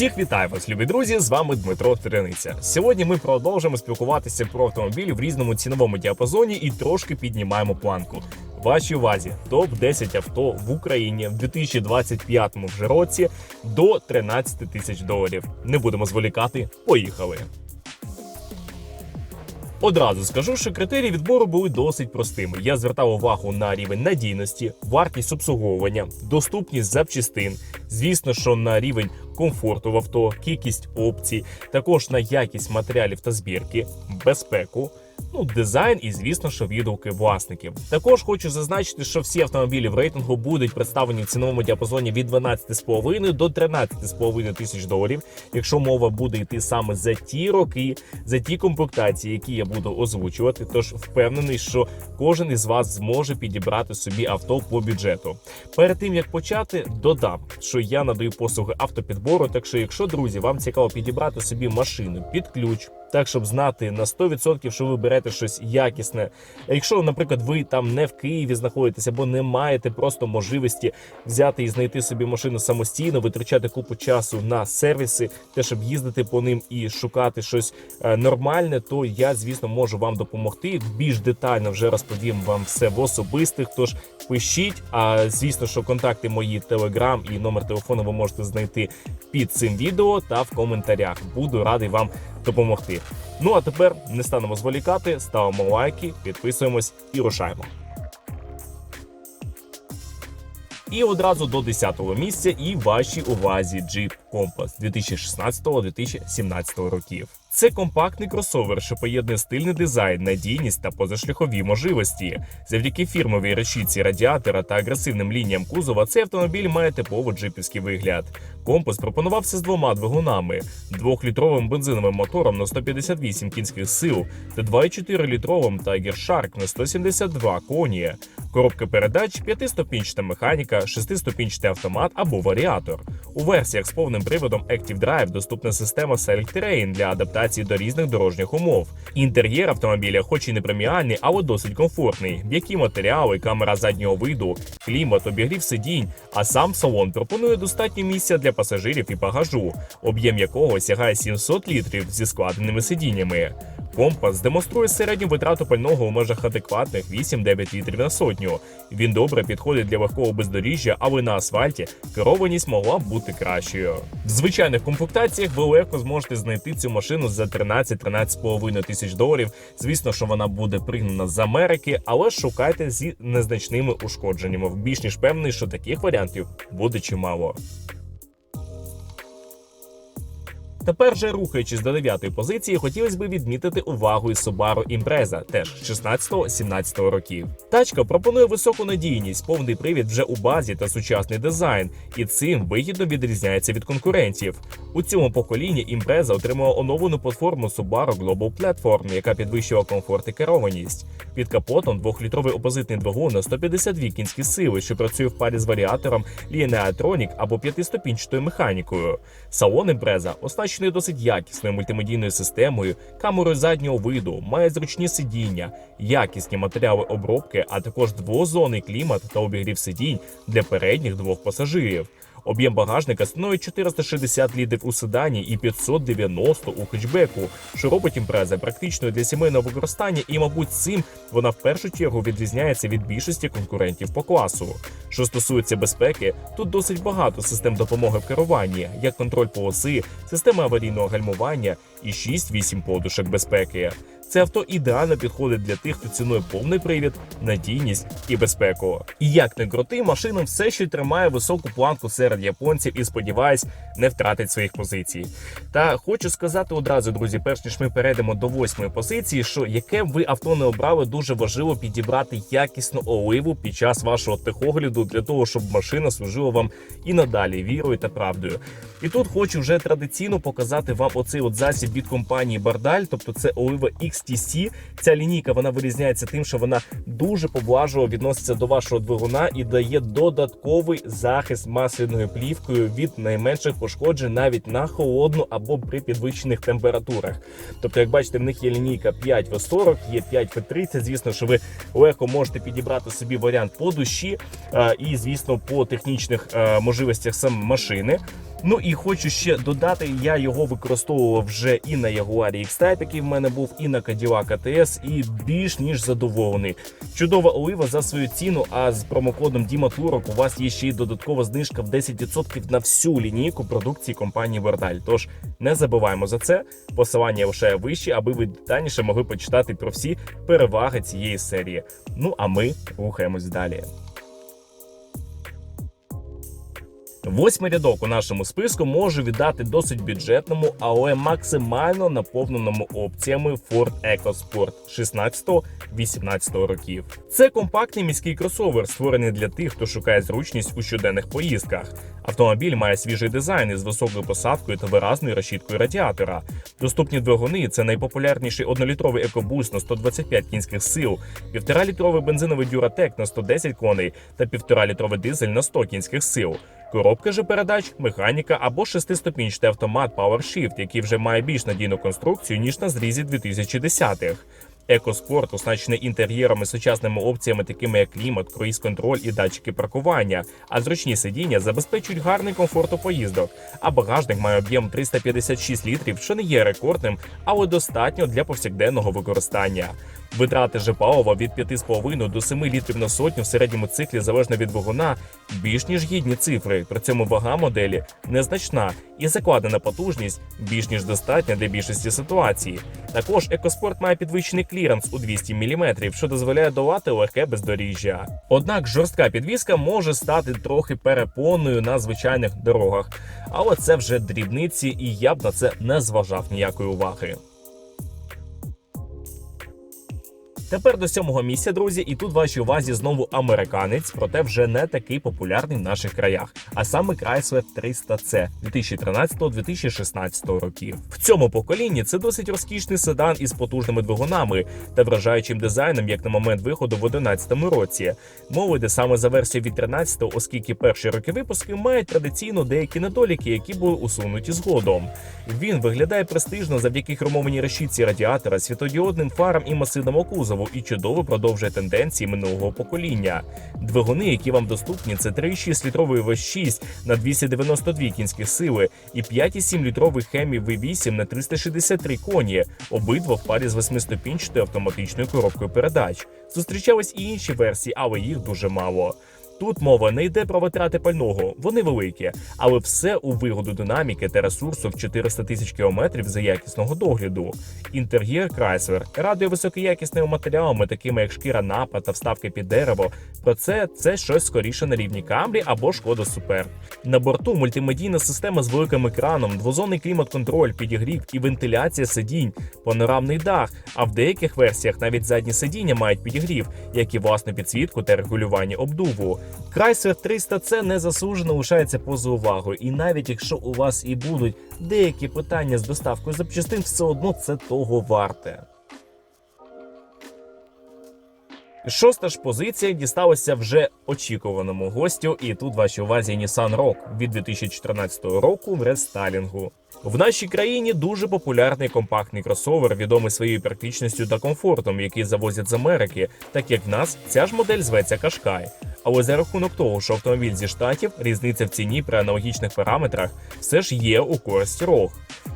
Всіх вітаю вас, любі друзі! З вами Дмитро Терениця. Сьогодні ми продовжимо спілкуватися про автомобілі в різному ціновому діапазоні і трошки піднімаємо планку. Вашій увазі топ 10 авто в Україні в 2025 вже році до 13 тисяч доларів. Не будемо зволікати. Поїхали. Одразу скажу, що критерії відбору були досить простими. Я звертав увагу на рівень надійності, вартість обслуговування, доступність запчастин. Звісно, що на рівень комфорту в авто, кількість опцій, також на якість матеріалів та збірки, безпеку. Ну, дизайн і, звісно, що відгуки власників. Також хочу зазначити, що всі автомобілі в рейтингу будуть представлені в ціновому діапазоні від 12,5 до 13,5 тисяч доларів. Якщо мова буде йти саме за ті роки, за ті комплектації, які я буду озвучувати. Тож впевнений, що кожен із вас зможе підібрати собі авто по бюджету. Перед тим як почати, додам, що я надаю послуги автопідбору. Так що, якщо друзі, вам цікаво підібрати собі машину під ключ так, щоб знати на 100%, що ви берете щось якісне. Якщо, наприклад, ви там не в Києві знаходитесь або не маєте просто можливості взяти і знайти собі машину самостійно, витрачати купу часу на сервіси, те, щоб їздити по ним і шукати щось е, нормальне, то я, звісно, можу вам допомогти. Більш детально вже розповім вам все в особистих. Тож пишіть. А звісно, що контакти мої телеграм і номер телефону ви можете знайти під цим відео та в коментарях. Буду радий вам допомогти. Ну а тепер не станемо зволікати, ставимо лайки, підписуємось і рушаємо. І одразу до 10-го місця і вашій увазі Jeep Compass 2016-2017 років. Це компактний кросовер, що поєднує стильний дизайн, надійність та позашляхові можливості. Завдяки фірмовій решітці радіатора та агресивним лініям кузова цей автомобіль має типово джипівський вигляд. Компас пропонувався з двома двигунами: двохлітровим бензиновим мотором на 158 кінських сил та 2,4-літровим Tiger Shark на 172 коні. Коробка передач, п'ятиступінчата механіка, шестиступінчатий автомат або варіатор. У версіях з повним приводом Active Drive доступна система Select Terrain для адаптації до різних дорожніх умов. Інтер'єр автомобіля, хоч і не преміальний, але досить комфортний. М'які матеріали, камера заднього виду, клімат, обігрів сидінь. А сам салон пропонує достатньо місця для пасажирів і багажу, об'єм якого сягає 700 літрів зі складеними сидіннями. Компас демонструє середню витрату пального у межах адекватних 8-9 літрів на сотню. Він добре підходить для легкого бездоріжжя, але на асфальті керованість могла б бути кращою. В звичайних комплектаціях ви легко зможете знайти цю машину за 13-13,5 тисяч доларів. Звісно, що вона буде пригнана з Америки, але шукайте зі незначними ушкодженнями. Більш ніж певний, що таких варіантів буде чимало. Тепер же рухаючись до дев'ятої позиції, хотілося б відмітити увагу із Subaru Impreza, теж 16-17 років. Тачка пропонує високу надійність, повний привід вже у базі та сучасний дизайн, і цим вигідно відрізняється від конкурентів. У цьому поколінні Impreza отримала оновлену платформу Subaru Global Platform, яка підвищила комфорт і керованість. Під капотом двохлітровий опозитний двигун на 152 кінські сили, що працює в парі з варіатором Lineatronic або п'ятиступінчатою механікою. Салон Impreza оснащений досить якісною мультимедійною системою, камерою заднього виду, має зручні сидіння, якісні матеріали обробки, а також двозонний клімат та обігрів сидінь для передніх двох пасажирів. Об'єм багажника становить 460 літрів у седані і 590 у хетчбеку, що робить імпреза практичною для сімейного використання, і, мабуть, цим вона в першу чергу відрізняється від більшості конкурентів по класу. Що стосується безпеки, тут досить багато систем допомоги в керуванні, як контроль полоси, система аварійного гальмування і 6-8 подушок безпеки. Це авто ідеально підходить для тих, хто цінує повний привід, надійність і безпеку. І як не крути, машина все ще тримає високу планку серед японців і сподіваюсь, не втратить своїх позицій. Та хочу сказати одразу, друзі, перш ніж ми перейдемо до восьмої позиції, що яке б ви авто не обрали, дуже важливо підібрати якісну оливу під час вашого техогляду для того, щоб машина служила вам і надалі вірою та правдою. І тут хочу вже традиційно показати вам оцей от засіб від компанії Бардаль, тобто це олива XTC. Ця лінійка вона вирізняється тим, що вона дуже поблажливо відноситься до вашого двигуна і дає додатковий захист масляною плівкою від найменших пошкоджень навіть на холодну або при підвищених температурах. Тобто, як бачите, в них є лінійка 5В40, є 5В30. Звісно, що ви легко можете підібрати собі варіант по душі е, і, звісно, по технічних е, можливостях саме машини. Ну і хочу ще додати, я його використовував вже і на Jaguar X-Type, який в мене був, і на Cadillac ATS, і більш ніж задоволений. Чудова олива за свою ціну. А з промокодом Діма Турок у вас є ще й додаткова знижка в 10% на всю лінійку продукції компанії Вердаль. Тож не забуваємо за це. Посилання лише вище, аби ви детальніше могли почитати про всі переваги цієї серії. Ну а ми рухаємось далі. Восьмий рядок у нашому списку може віддати досить бюджетному, але максимально наповненому опціями Ford EcoSport 16-18 років. Це компактний міський кросовер, створений для тих, хто шукає зручність у щоденних поїздках. Автомобіль має свіжий дизайн із високою посадкою та виразною решіткою радіатора. Доступні двигуни це найпопулярніший однолітровий екобус на 125 кінських сил, півторалітровий бензиновий дюратек на 110 коней та півторалітровий дизель на 100 кінських сил. Коробка же передач, механіка або шестиступінчатий автомат PowerShift, який вже має більш надійну конструкцію ніж на зрізі 2010-х. Екоспорт оснащений інтер'єрами, сучасними опціями, такими як клімат, круїз-контроль і датчики паркування. А зручні сидіння забезпечують гарний комфорт у поїздок. А багажник має об'єм 356 літрів, що не є рекордним, але достатньо для повсякденного використання. Витрати же палива від 5,5 до 7 літрів на сотню в середньому циклі залежно від двигуна більш ніж гідні цифри. При цьому вага моделі незначна і закладена потужність більш ніж достатня для більшості ситуацій. Також екоспорт має підвищений кліренс у 200 мм, що дозволяє долати легке бездоріжжя. Однак жорстка підвізка може стати трохи перепоною на звичайних дорогах, але це вже дрібниці, і я б на це не зважав ніякої уваги. Тепер до сьомого місця, друзі, і тут вашій увазі знову американець, проте вже не такий популярний в наших краях, а саме Chrysler 300C 2013-2016 років. В цьому поколінні це досить розкішний седан із потужними двигунами та вражаючим дизайном, як на момент виходу в 2011 році. Мова йде саме за версію від 13, оскільки перші роки випуску мають традиційно деякі недоліки, які були усунуті згодом. Він виглядає престижно завдяки хромованій решітці радіатора, світодіодним фарам і масивному кузову і чудово продовжує тенденції минулого покоління. Двигуни, які вам доступні, це 3,6 літровий V6 на 292 кінські сили і 5,7 літровий Hemi V8 на 363 коні, обидва в парі з восьмиступінчатою автоматичною коробкою передач. Зустрічались і інші версії, але їх дуже мало. Тут мова не йде про витрати пального, вони великі, але все у вигоду динаміки та ресурсу в 400 тисяч кілометрів за якісного догляду. Інтер'єр Chrysler радує високоякісними матеріалами, такими як шкіра напа та вставки під дерево. Про це це щось скоріше на рівні Камрі або Шкода Супер. На борту мультимедійна система з великим екраном, двозонний клімат-контроль, підігрів і вентиляція сидінь, панорамний дах. А в деяких версіях навіть задні сидіння мають підігрів, як і власну підсвітку та регулювання обдуву. Chrysler 300 c незаслужено лишається поза увагою, і навіть якщо у вас і будуть деякі питання з доставкою запчастин, все одно це того варте. Шоста ж позиція дісталася вже очікуваному гостю, і тут вашій увазі Nissan Rogue від 2014 року в рестайлінгу. В нашій країні дуже популярний компактний кросовер, відомий своєю практичністю та комфортом, який завозять з Америки, так як в нас ця ж модель зветься Кашкай. Але за рахунок того, що автомобіль зі штатів, різниця в ціні при аналогічних параметрах все ж є у користь рог.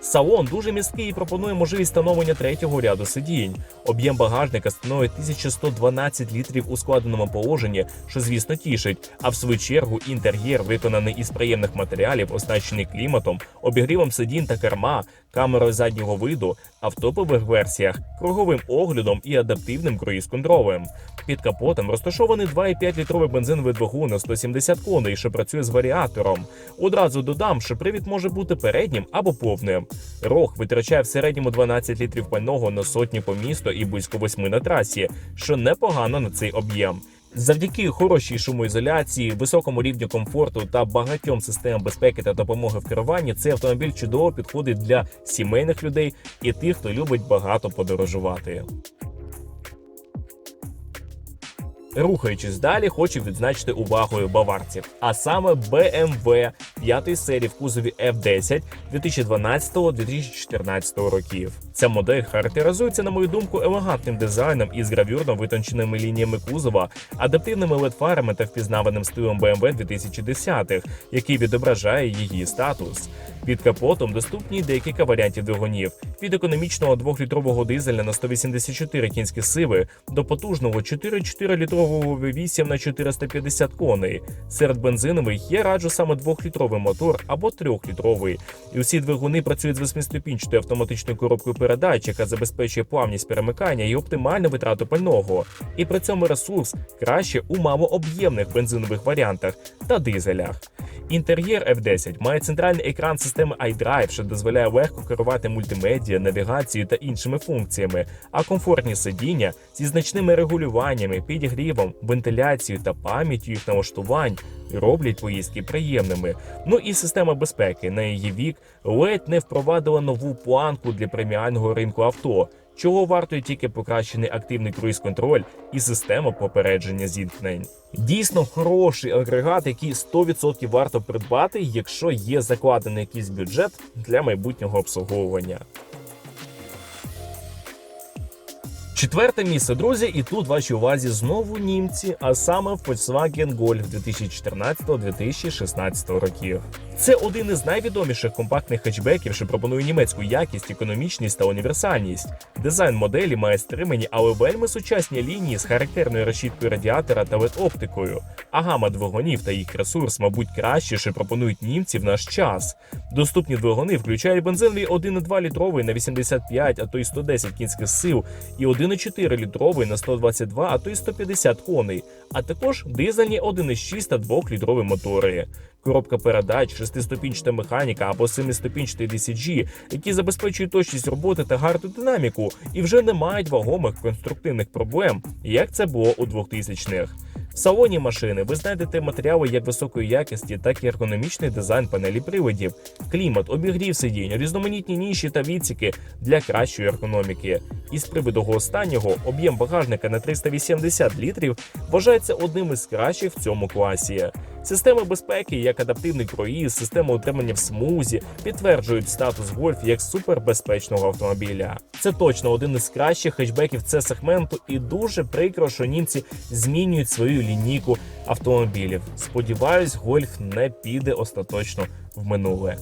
Салон дуже міський і пропонує можливість встановлення третього ряду сидінь. Об'єм багажника становить 1112 літрів у складеному положенні, що звісно тішить. А в свою чергу інтер'єр виконаний із приємних матеріалів, оснащений кліматом, обігрівом сидінь та керма, камерою заднього виду, а в топових версіях круговим оглядом і адаптивним круїз-контролем. Під капотом розташований 2,5 літровий бензиновий двигун на 170 коней, що працює з варіатором. Одразу додам, що привід може бути переднім або повним. Рог витрачає в середньому 12 літрів пального на сотні по місту і близько 8 на трасі, що непогано на цей об'єм. Завдяки хорошій шумоізоляції, високому рівню комфорту та багатьом системам безпеки та допомоги в керуванні, цей автомобіль чудово підходить для сімейних людей і тих, хто любить багато подорожувати. Рухаючись далі, хочу відзначити увагою баварців, а саме BMW 5 серії в кузові F10 2012-2014 років. Ця модель характеризується, на мою думку, елегантним дизайном із гравюрно витонченими лініями кузова, адаптивними LED-фарами та впізнаваним стилем BMW 2010-х, який відображає її статус. Під капотом доступні декілька варіантів двигунів від економічного 2-літрового дизеля на 184 кінські сили до потужного 4,4 літрового V8 на 450 коней. Серед бензинових я раджу саме 2-літровий мотор або 3-літровий. І усі двигуни працюють з 8-ступінчатою автоматичною коробкою передач, яка забезпечує плавність перемикання і оптимальну витрату пального. І при цьому ресурс краще у малооб'ємних бензинових варіантах та дизелях. Інтер'єр F10 має центральний екран системи iDrive, що дозволяє легко керувати мультимедіа, навігацією та іншими функціями, а комфортні сидіння зі значними регулюваннями, підігрівом, вентиляцією та пам'яттю їх налаштувань роблять поїздки приємними. Ну і система безпеки на її вік ледь не впровадила нову планку для преміального ринку авто. Чого вартує тільки покращений активний круїз-контроль і система попередження зіткнень. Дійсно хороший агрегат, який 100% варто придбати, якщо є закладений якийсь бюджет для майбутнього обслуговування. Четверте місце, друзі, і тут вашій увазі знову німці, а саме в Volkswagen Golf 2014-2016 років. Це один із найвідоміших компактних хетчбеків, що пропонує німецьку якість, економічність та універсальність. Дизайн моделі має стримані, але вельми сучасні лінії з характерною решіткою радіатора та LED-оптикою. А гама двигунів та їх ресурс, мабуть, краще, що пропонують німці в наш час. Доступні двигуни включають бензиновий 1,2 літровий на 85, а то й 110 кінських сил, і 1,4 літровий на 122, а то й 150 коней, а також дизельні 1,6 та 2 літрові мотори. Коробка передач, шестиступінчата механіка або семиступінчатий DCG, які забезпечують точність роботи та гарну динаміку, і вже не мають вагомих конструктивних проблем, як це було у 2000-х. В салоні машини ви знайдете матеріали як високої якості, так і ергономічний дизайн панелі приводів, клімат, обігрів сидінь, різноманітні ніші та відсіки для кращої ергономіки. І з приводу останнього об'єм багажника на 380 літрів вважається одним із кращих в цьому класі. Системи безпеки, як адаптивний круїз, система утримання в смузі, підтверджують статус гольф як супербезпечного автомобіля. Це точно один із кращих хетчбеків це сегменту, і дуже прикро, що німці змінюють свою лінійку автомобілів. Сподіваюсь, гольф не піде остаточно в минуле.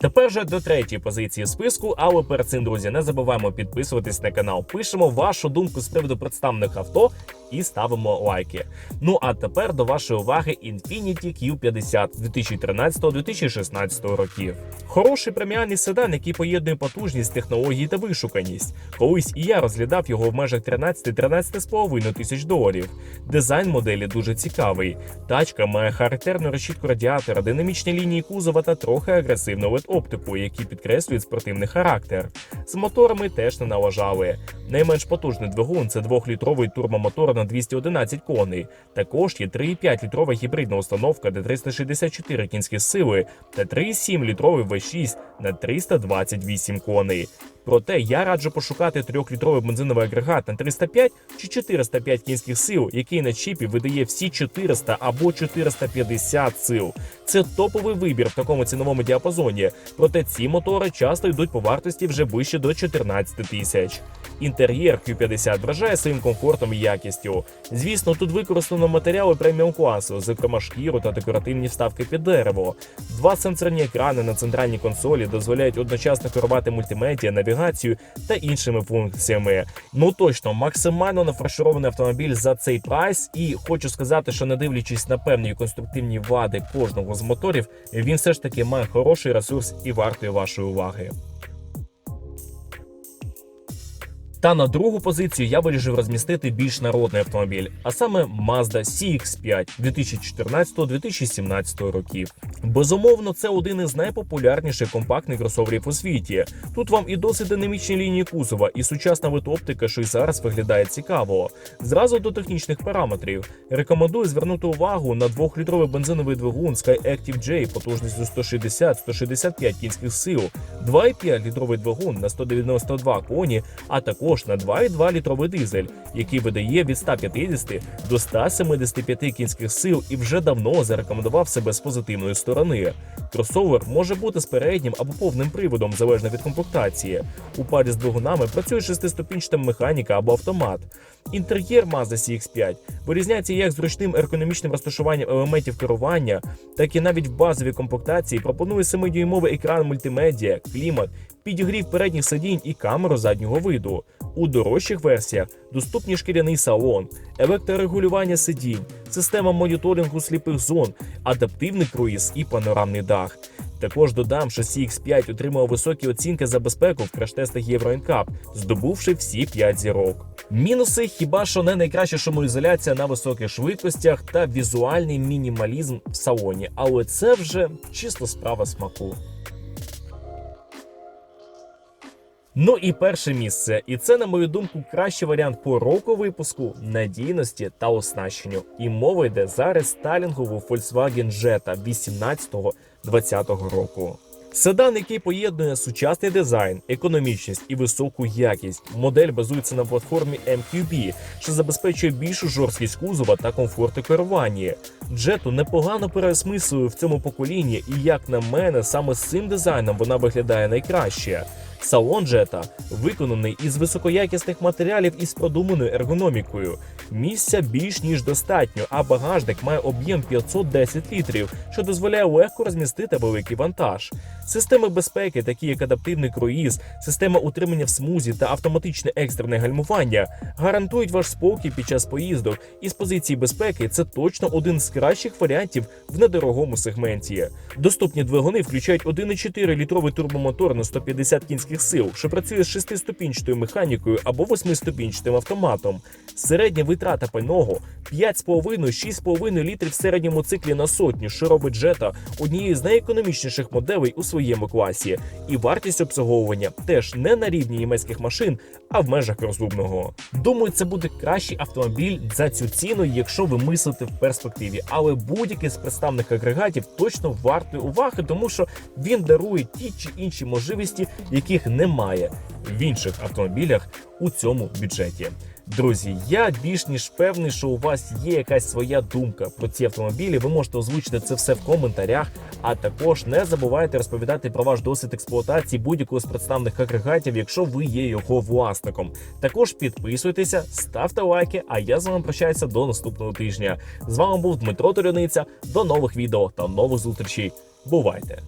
Тепер же до третьої позиції списку, але перед цим, друзі, не забуваємо підписуватись на канал. Пишемо вашу думку з приводу представних авто і ставимо лайки. Ну а тепер до вашої уваги Infiniti Q50 2013-2016 років. Хороший преміальний седан, який поєднує потужність, технології та вишуканість. Колись і я розглядав його в межах 13-13,5 тисяч доларів. Дизайн моделі дуже цікавий. Тачка має характерну решітку радіатора, динамічні лінії кузова та трохи агресивну LED оптику, які підкреслюють спортивний характер. З моторами теж не налажали. Найменш потужний двигун це 2-літровий турбомотор на 211 коней. Також є 3,5 літрова гібридна установка на 364 кінські сили та 3,7 літровий V6 на 328 коней. Проте я раджу пошукати 3-літровий бензиновий агрегат на 305 чи 405 кінських сил, який на чіпі видає всі 400 або 450 сил. Це топовий вибір в такому ціновому діапазоні. Проте ці мотори часто йдуть по вартості вже вище до 14 тисяч. Інтер'єр Q50 вражає своїм комфортом і якістю. Звісно, тут використано матеріали преміум класу, зокрема шкіру та декоративні вставки під дерево. Два сенсорні екрани на центральній консолі дозволяють одночасно керувати мультимедіа, навігацію та іншими функціями. Ну точно, максимально нафарширований автомобіль за цей прайс. І хочу сказати, що не дивлячись на певні конструктивні вади кожного з моторів, він все ж таки має хороший ресурс і вартує вашої уваги. Та на другу позицію я вирішив розмістити більш народний автомобіль, а саме Mazda CX-5 2014-2017 років. Безумовно, це один із найпопулярніших компактних кросоверів у світі. Тут вам і досить динамічні лінії кузова, і сучасна вид-оптика, що й зараз виглядає цікаво. Зразу до технічних параметрів. Рекомендую звернути увагу на 2-літровий бензиновий двигун SkyActiv J потужністю 160-165 кінських сил, 2,5 літровий двигун на 192 коні, а також також на 2,2 літровий дизель, який видає від 150 до 175 кінських сил і вже давно зарекомендував себе з позитивної сторони. Кросовер може бути з переднім або повним приводом, залежно від комплектації. У парі з двигунами працює шестиступінчата механіка або автомат. Інтер'єр Mazda CX-5 вирізняється як зручним ергономічним розташуванням елементів керування, так і навіть в базовій комплектації пропонує 7-дюймовий екран мультимедіа, клімат, підігрів передніх сидінь і камеру заднього виду. У дорожчих версіях доступні шкіряний салон, електрорегулювання сидінь, система моніторингу сліпих зон, адаптивний круїз і панорамний дах. Також додам, що CX5 отримав високі оцінки за безпеку в краш-тестах Euro здобувши всі 5 зірок. Мінуси хіба що не найкраща шумоізоляція на високих швидкостях та візуальний мінімалізм в салоні, але це вже чисто справа смаку. Ну і перше місце, і це, на мою думку, кращий варіант по року випуску, надійності та оснащенню. І мова йде за рестайлінгову Volkswagen Jetta 18-20 року. Седан, який поєднує сучасний дизайн, економічність і високу якість. Модель базується на платформі MQB, що забезпечує більшу жорсткість кузова та комфорт у керуванні. Джету непогано переосмислює в цьому поколінні, і як на мене, саме з цим дизайном вона виглядає найкраще. Салон Джета виконаний із високоякісних матеріалів і з продуманою ергономікою. Місця більш ніж достатньо, а багажник має об'єм 510 літрів, що дозволяє легко розмістити великий вантаж. Системи безпеки, такі як адаптивний круїз, система утримання в смузі та автоматичне екстрене гальмування, гарантують ваш спокій під час поїздок. І з позиції безпеки це точно один з кращих варіантів в недорогому сегменті. Доступні двигуни включають 1,4 літровий турбомотор на 150 кінських сил, що працює з 6-ступінчатою механікою або 8-ступінчатим автоматом. Середня витрата пального 5,5-6,5 літрів в середньому циклі на сотню, що робить Jetta однією з найекономічніших моделей у своєму класі. І вартість обслуговування теж не на рівні німецьких машин, а в межах розумного. Думаю, це буде кращий автомобіль за цю ціну, якщо ви мислите в перспективі. Але будь-який з представних агрегатів точно вартий уваги, тому що він дарує ті чи інші можливості, яких немає в інших автомобілях у цьому бюджеті. Друзі, я більш ніж певний, що у вас є якась своя думка про ці автомобілі. Ви можете озвучити це все в коментарях. А також не забувайте розповідати про ваш досвід експлуатації будь-якого з представних агрегатів, якщо ви є його власником. Також підписуйтеся, ставте лайки. А я з вами прощаюся до наступного тижня. З вами був Дмитро Торяниця. До нових відео та нових зустрічей. Бувайте!